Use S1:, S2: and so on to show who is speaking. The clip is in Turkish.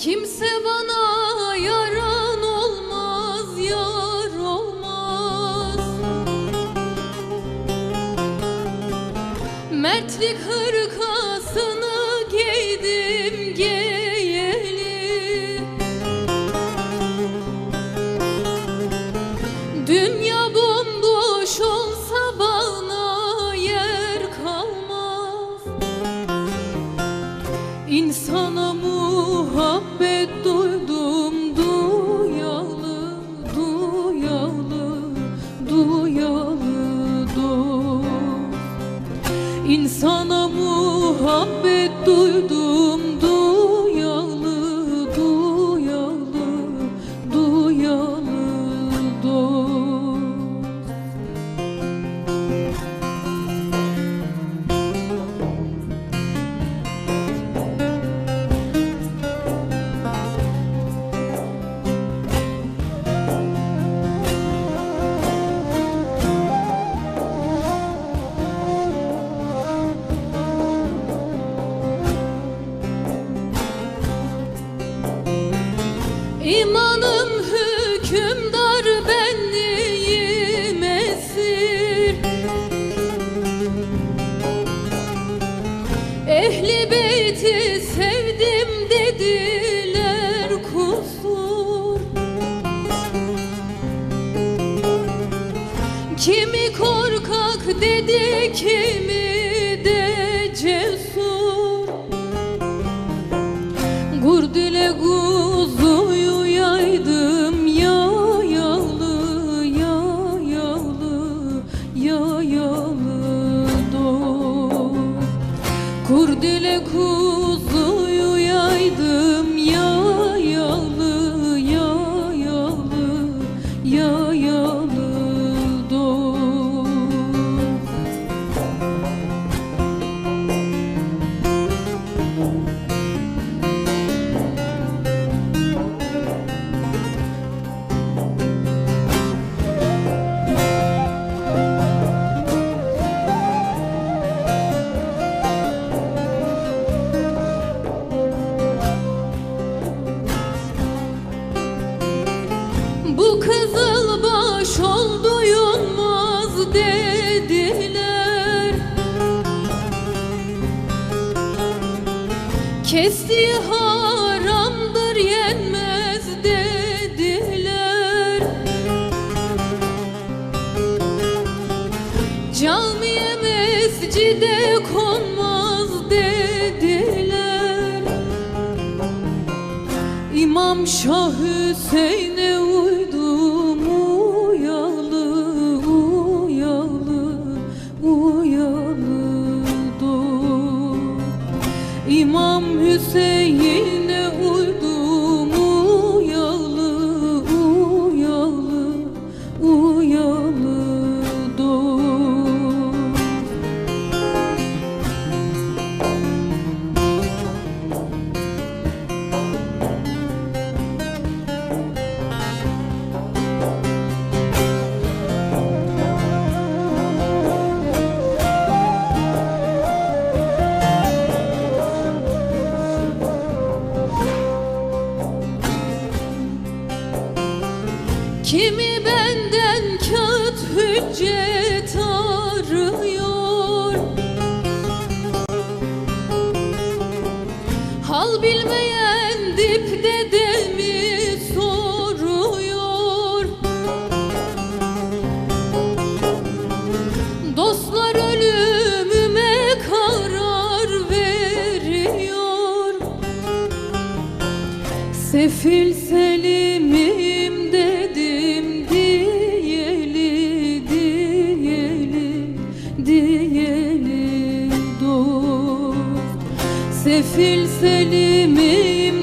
S1: Kimse bana yaran olmaz, yar olmaz. Mertlik hırkasını do do İmanım hükümdar benliğim esir. Ehli beyti sevdim dediler kusur. Kimi korkak dedi kimi cool. Kestiği haramdır yenmez dediler. Camiye mescide konmaz dediler. İmam Şah Hüseyin'e uydum Kimi benden kağıt hüccet arıyor? Hal bilmeyen dip dedemi soruyor. Dostlar ölümüme karar veriyor. Sefil Selim'im Sefil Selim'im